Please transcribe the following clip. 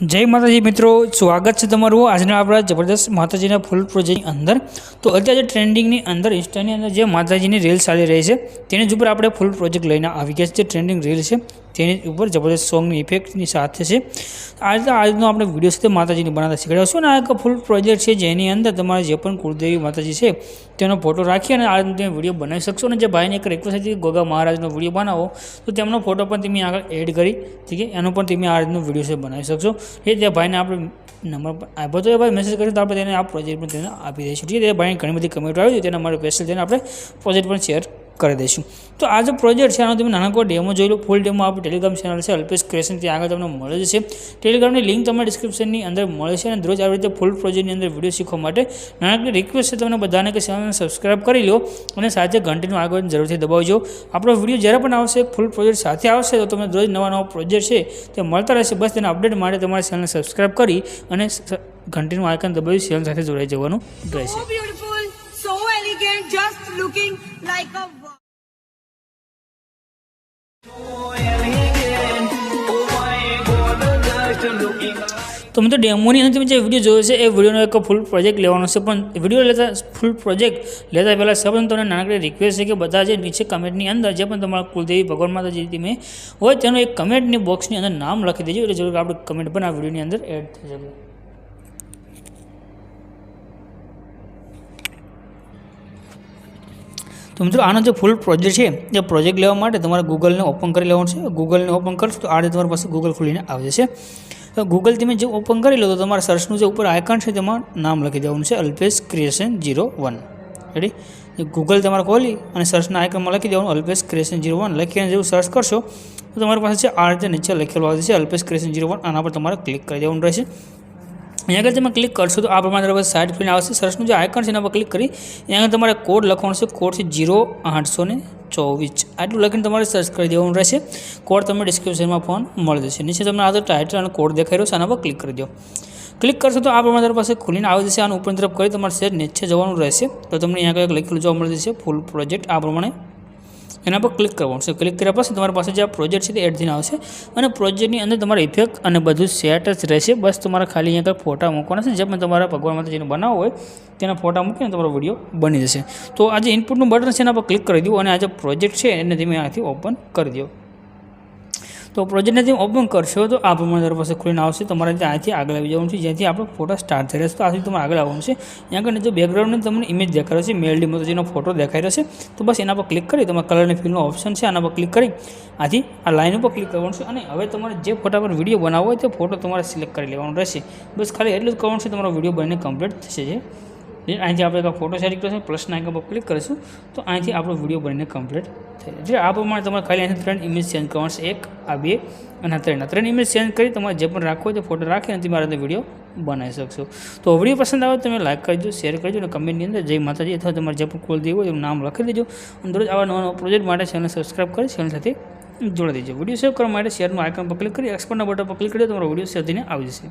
જય માતાજી મિત્રો, સ્વાગત છે તમારું આજના આપણા જબરદસ્ત માતાજીના ફૂલ પ્રોજેક્ટની અંદર. તો અત્યારે ટ્રેન્ડિંગની અંદર ઇન્સ્ટાની અંદર જે માતાજીની રીલ ચાલી રહી છે, તેની જ ઉપર આપણે ફૂલ પ્રોજેક્ટ લઈને આવી ગયા છે જે ટ્રેન્ડિંગ રીલ છે. તેની ઉપર જબરદસ્ત સોંગની ઇફેક્ટની સાથે છે. આ રીતે આજનો આપણે વીડિયો છે તે માતાજીની બનાવતા શીખવાડ્યો અને આ એક ફૂલ પ્રોજેક્ટ છે જેની અંદર તમારે જે પણ કુળદેવી માતાજી છે, તેનો ફોટો રાખી અને આ તમે વીડિયો બનાવી શકશો અને જે ભાઈને એક રિક્વેસ્ટ હતી ગોગા મહારાજનો વીડિયો બનાવો, તો તેમનો ફોટો પણ તમે આગળ એડ કરી, ઠીક છે? એનો પણ તમે આ રીતનો વીડિયો છે બનાવી શકશો. એ તે ભાઈને આપણે નંબર પણ આપ્યો તો એ ભાઈ મેસેજ કર્યો તો આપણે તેને આ પ્રોજેક્ટ પણ તેને આપી દઈશું. ઠીક છે? તે ભાઈને ઘણી બધી કમેન્ટો આવી છે તેના માટે સ્પેશિયલ તેને આપણે પ્રોજેક્ટ પણ શેર કરી દઈશું. તો આ જે પ્રોજેક્ટ છે આનો તમે નાનકો ડેમો જોઈ લો ફૂલ ડેમો આપણે ટેલિગ્રામ ચેનલ છે અલ્પેશ ક્રિએશન ત્યાં આગળ તમને મળે છે. ટેલિગ્રામની લિંક તમને ડિસ્ક્રિપ્શનની અંદર મળે છે અને રોજ આવી રીતે ફૂલ પ્રોજેક્ટની અંદર વીડિયો શીખવા માટે નાનકડી રિક્વેસ્ટ છે તમને બધાને કે ચેનલને સબસ્ક્રાઇબ કરી લો અને સાથે ઘંટીનું આગળ જરૂરથી દબાવજો. આપણો વીડિયો જ્યારે પણ આવશે ફૂલ પ્રોજેક્ટ સાથે આવશે તો તમને રોજ નવા નવા પ્રોજેક્ટ છે તે મળતા રહેશે. બસ તેના અપડેટ માટે તમારે ચેનલને સબસ્ક્રાઇબ કરી અને ઘંટીનું આઇકન દબાવી ચેનલ સાથે જોડાઈ જવાનું રહેશે. Elegant, just looking like a wow. તો મિત્રો ડેમોની અંદર તમે જે વીડિયો જોયો છે, એ વિડીયોનો એક ફૂલ પ્રોજેક્ટ લેવાનો છે. પણ વીડિયો લેતા ફૂલ પ્રોજેક્ટ લેતા પહેલાં સૌપ્રથમ તમને નાનકડી રિક્વેસ્ટ છે કે બધા જે નીચે કમેન્ટની અંદર જે પણ તમારા કુલદેવી ભગવાન માતાજી તમે હોય, તેનું એક કમેન્ટની બોક્સની અંદર નામ લખી દેજો. એટલે જરૂર આપણે કમેન્ટ પણ આ વિડીયોની અંદર એડ થઈ શકે. તો મિત્રો, આનો જે ફૂલ પ્રોજેક્ટ છે, એ પ્રોજેક્ટ લેવા માટે તમારે ગૂગલને ઓપન કરી લેવાનું છે. ગૂગલને ઓપન કરશો તો આ રીતે તમારી પાસે ગૂગલ ખુલીને આવી જશે. તો ગૂગલ તમે જે ઓપન કરી લો, તો તમારા સર્ચનું જે ઉપર આઇકન છે, તેમાં નામ લખી દેવાનું છે Alpesh creation zero one ready Google તમારે ખોલી અને સર્ચના આઇકનમાં લખી દેવાનું અલ્પેશ ક્રિએશન જીરો વન લખીને જેવું સર્ચ કરશો, તો તમારી પાસે છે આ રીતે નીચે લખેલું આવે છે અલ્પેશ ક્રિએશન જીરો વન આના પર તમારે ક્લિક કરી દેવાનું રહેશે. અહીંયા આગળ તમે ક્લિક કરશો તો આ પ્રમાણે તમારે સાઇડ ફીલ્ડ આવશે. સર્ચનું જે આઇકન છે એના પર ક્લિક કરી. અહીંયા આગળ તમારે કોડ લખવાનો છે. કોડ છે જીરો આઠસો ને ચોવીસ. આટલું લખીને તમારે સર્ચ કરી દેવાનું રહેશે. કોડ તમને ડિસ્ક્રિપ્શનમાં ફોન મળી જશે. નીચે તમને આ તો ટાઇટલ અને કોડ દેખાઈ રહ્યો છે. આના પર ક્લિક કરી દો. ક્લિક કરશો તો આ પ્રમાણે તમારી પાસે ખુલીને આવી જશે. આનું ઉપર તરફ કરી તમારે શેર નીચે જવાનું રહેશે. તો તમને અહીંયા આગળ લખેલું જોવા મળી જશે. ફૂલ પ્રોજેક્ટ આ પ્રમાણે એના પર ક્લિક કરવાનું છે. ક્લિક કર્યા પછી તમારી પાસે જે આ પ્રોજેક્ટ છે તે એડ થઈને આવશે. અને પ્રોજેક્ટની અંદર તમારે ઇફેક્ટ અને બધું સેટ જ રહેશે. બસ તમારે ખાલી અહીંયા કંઈ ફોટા મૂકવાના છે. જે પણ તમારા ભગવાન માતાજીને બનાવવો હોય, તેના ફોટા મૂકીને તમારો વીડિયો બની જશે. તો આ જે ઇનપુટનું બટન છે એના પર ક્લિક કરી દો અને આ જે પ્રોજેક્ટ છે એને ધીમે અહીંથી ઓપન કરી દો. તો પ્રોજેક્ટને તમે ઓપન કરશો તો આ પ્રમાણે પાસે ખુલીને આવશે. તમારે ત્યાં અહીંથી આગળ આવી જવાનું છે. જ્યાંથી આપણો ફોટો સ્ટાર્ટ થઈ રહેશે તો આથી તમારે આગળ આવવાનું છે. ત્યાં આગળ જો બેકગ્રાઉન્ડની તમને ઇમેજ દેખાય છે. મેલડી માતાજીનો ફોટો દેખાઈ રહ્યો છે. તો બસ એના પર ક્લિક કરી તમારે કલરની ફિલ્મનો ઓપ્શન છે. આના પર ક્લિક કરી આથી આ લાઇન ઉપર ક્લિક કરવાનું છે અને હવે તમારે જે ફોટા પર વીડિયો બનાવવો હોય તે ફોટો તમારે સિલેક્ટ કરી લેવાનો રહેશે. બસ ખાલી એટલું જ કરવાનું છે. તમારો વીડિયો બનીને કમ્પ્લીટ થશે. અહીંથી આપણે એક ફોટો સેટ કરીશું પ્લસના આઇકન પર ક્લિક કરીશું, તો અહીંથી આપણો વીડિયો બનીને કમ્પ્લીટ થઈ જાય. એટલે આ પ્રમાણે તમારે ખાલી અહીંથી ત્રણ ઇમેજ ચેન્જ કરવાનું એક, આ બે અને ત્રણ. ત્રણ ઇમેજ ચેન્જ કરી તમારે જે પણ રાખવો હોય તે ફોટો રાખીને તમારે તે વીડિયો બનાવી શકશો. તો વીડિયો પસંદ આવે તમે લાઈક કરજો શેર કરજો અને કમેન્ટની અંદર જય માતાજી અથવા તમારે જે પણ કોલ દેવું હોય એનું નામ લખી દેજો. અને દરરોજ આવા નવા પ્રોજેક્ટ માટે ચેનલ સબસ્ક્રાઈબ કરી ચેનલ સાથે જોડી દેજો. વીડિયો સેવ કરવા માટે શેરનું આઇકન પર ક્લિક કરી એક્સપોર્ટના બટન પર ક્લિક કરી તમારો વીડિયો સેવ થઈને આવી જશે.